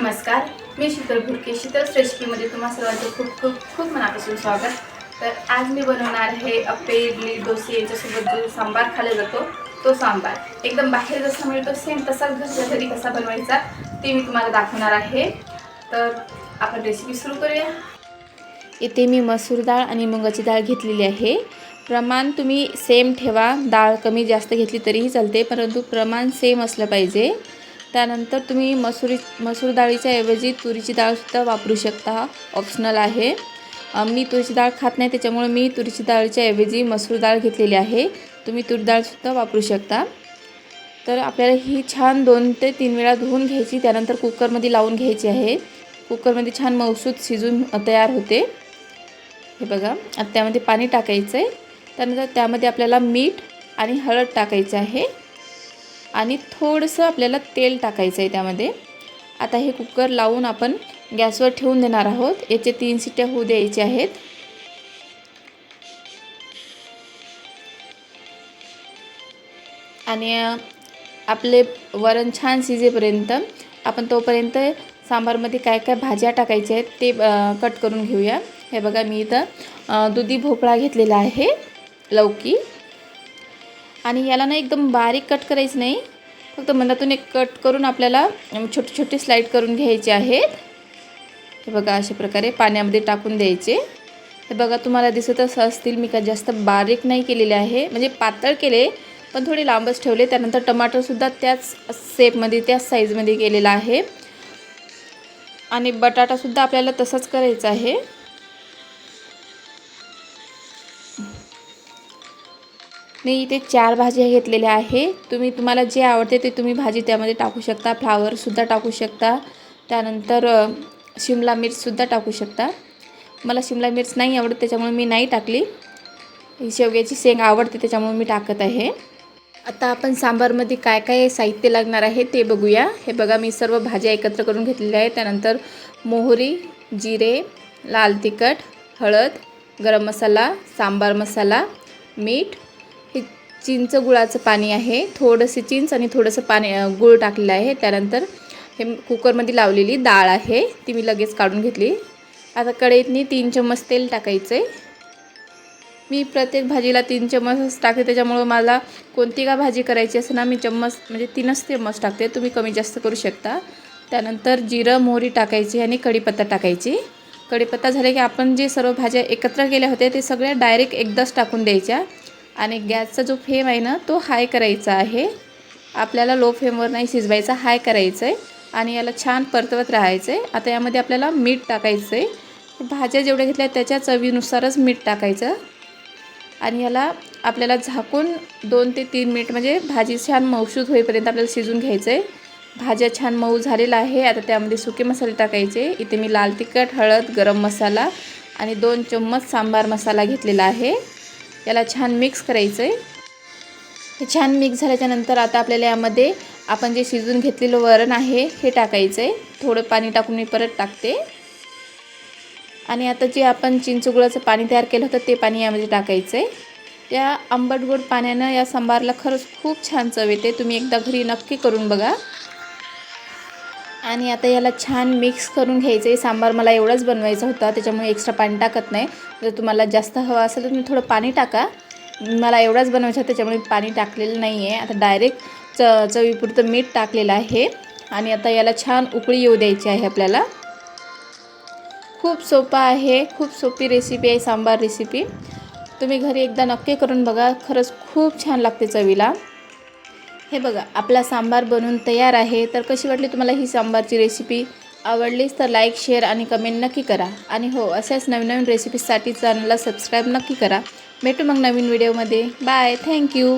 नमस्कार. मी शीतल भुरके शीतल रेसिपीमध्ये तुम्हा सर्वांचं खूप खूप खूप मनापासून स्वागत. तर आज मी बनवणार आहे अप्पे इडली डोसे याच्यासोबत जो सांबार खाल्ला जातो तो सांबार. एकदम बाहेर जसा मिळतो सेम तसाच घरच्या घरी कसा बनवायचा ते मी तुम्हाला दाखवणार आहे. तर आपण रेसिपी सुरू करूया. इथे मी मसूर डाळ आणि मुगाची डाळ घेतलेली आहे. प्रमाण तुम्ही सेम ठेवा. डाळ कमी जास्त घेतली तरीही चालते परंतु प्रमाण सेम असलं पाहिजे. त्यानंतर तुम्ही मसुरी मसूर डाळीच्या ऐवजी तुरीची डाळसुद्धा वापरू शकता. ऑप्शनल आहे. मी तुरीची डाळ खात नाही त्याच्यामुळे मी तुरीची डाळीच्या ऐवजी मसूर डाळ घेतलेली आहे. तुम्ही तूर डाळसुद्धा वापरू शकता. तर आपल्याला ही छान दोन ते तीन वेळा धुवून घ्यायची त्यानंतर कुकरमध्ये लावून घ्यायची आहे. कुकरमध्ये छान मौसूद शिजून तयार होते. हे बघा आता त्यामध्ये पाणी टाकायचं आहे त्यानंतर त्यामध्ये आपल्याला मीठ आणि हळद टाकायचं आहे. आणि थोडंसं आपल्याला तेल टाकायचं आहे त्यामध्ये. आता हे कुकर लावून आपण गॅसवर ठेवून देणार आहोत. याचे तीन शिट्ट्या होऊ द्यायचे आहेत. आणि आपले वरण छान शिजेपर्यंत आपण तोपर्यंत सांबारमध्ये काय काय भाज्या टाकायच्या आहेत ते कट करून घेऊया. हे बघा मी इथं दुधी भोपळा घेतलेला आहे. लौकी. आणि याला ना एकदम बारीक कट करायचं नाही. फक्त मनातून एक कट करून आपल्याला छोटी छोटे छोटे स्लाईड करून घ्यायचे आहेत. हे बघा अशा प्रकारे पाण्यामध्ये टाकून द्यायचे. हे बघा तुम्हाला दिसतच असतील मी का जास्त बारीक नाही केलेले आहे. म्हणजे पातळ केले पण थोडे लांबच ठेवले. त्यानंतर टमाटरसुद्धा त्याच शेपमध्ये त्याच साईजमध्ये केलेला आहे. आणि बटाटासुद्धा आपल्याला तसंच करायचं आहे. मी इथे चार भाज्या घेतलेल्या आहे. तुम्ही तुम्हाला जे आवडते ते तुम्ही भाजी त्यामध्ये टाकू शकता. फ्लावरसुद्धा टाकू शकता. त्यानंतर शिमला मिरचसुद्धा टाकू शकता. मला शिमला मिर्च नाही आवडत त्याच्यामुळे मी नाही टाकली. ही शेवग्याची शेंग आवडते त्याच्यामुळे मी टाकत आहे. आता आपण सांबारमध्ये काय काय साहित्य लागणार आहे ते बघूया. हे बघा मी सर्व भाज्या एकत्र करून घेतलेल्या आहेत. त्यानंतर मोहरी जिरे लाल तिखट हळद गरम मसाला सांबार मसाला मीठ चिंच गुळाचं पाणी आहे. थोडंसं चिंच आणि थोडंसं पाणी गुळ गूळ टाकलेलं आहे. त्यानंतर हे कुकरमध्ये लावलेली डाळ आहे. ती मी लगेच काढून घेतली. आता कढईतनी तीन चम्मच तेल टाकायचं. आहे मी प्रत्येक भाजीला तीन चम्मच टाकते. त्याच्यामुळं मला कोणती का भाजी करायची असेल ना मी चम्मच म्हणजे तीनच चम्मच टाकते. तुम्ही कमी जास्त करू शकता. त्यानंतर जिरं मोहरी टाकायची आणि कढीपत्ता टाकायची. कढीपत्ता झाले की आपण जे सर्व भाज्या एकत्र केल्या होत्या ते सगळ्या डायरेक्ट एकदाच टाकून द्यायच्या. आणि गॅसचा जो फ्लेम आहे ना तो हाय करायचा आहे. आपल्याला लो फ्लेमवर नाही शिजवायचा हाय करायचं आहे आणि याला छान परतवत राहायचं आहे आता यामध्ये आपल्याला मीठ टाकायचं आहे भाज्या जेवढ्या घेतल्या त्याच्या चवीनुसारच मीठ टाकायचं. आणि याला आपल्याला झाकून दोन ते तीन मिनिट म्हणजे भाजी छान मौसूद होईपर्यंत आपल्याला शिजून घ्यायचं आहे भाज्या छान मऊ झालेला आहे. आता त्यामध्ये सुके मसाले टाकायचे. इथे मी लाल तिखट हळद गरम मसाला आणि दोन चम्मच सांबार मसाला घेतलेला आहे. याला छान मिक्स करायचं आहे हे छान मिक्स झाल्याच्यानंतर आता आपल्याला यामध्ये आपण जे शिजून घेतलेलं वरण आहे हे टाकायचं आहे थोडं पाणी टाकून मी परत टाकते. आणि आता जे आपण चिंचुगुळाचं पाणी तयार केलं होतं ते पाणी यामध्ये टाकायचं आहे त्या आंबट गोड पाण्यानं या सांबारला खरंच खूप छान चव येते. तुम्ही एकदा घरी नक्की करून बघा. आणि आता याला छान मिक्स करून घ्यायचं आहे सांबार मला एवढंच बनवायचा होता त्याच्यामुळे एक्स्ट्रा पाणी टाकत नाही. जर तुम्हाला जास्त हवं असेल तर तुम्ही थोडं पाणी टाका. मला एवढाच बनवायचा होता त्याच्यामुळे पाणी टाकलेलं नाही आहे आता डायरेक्ट च चवीपुरतं मीठ टाकलेलं आहे. आणि आता याला छान उकळी येऊ द्यायची आहे आपल्याला. खूप सोपा आहे खूप सोपी रेसिपी आहे सांबार रेसिपी तुम्ही घरी एकदा नक्की करून बघा. खरंच खूप छान लागते चवीला. हे बघा आपला सांबार बनवून तयार आहे. तर कशी वाटली तुम्हाला ही सांबारची रेसिपी आवडलीच तर लाईक शेअर आणि कमेंट नक्की करा. आणि हो अशाच नवीन नवीन रेसिपीजसाठी चॅनलला सबस्क्राईब नक्की करा. भेटू मग नवीन व्हिडिओमध्ये बाय थँक्यू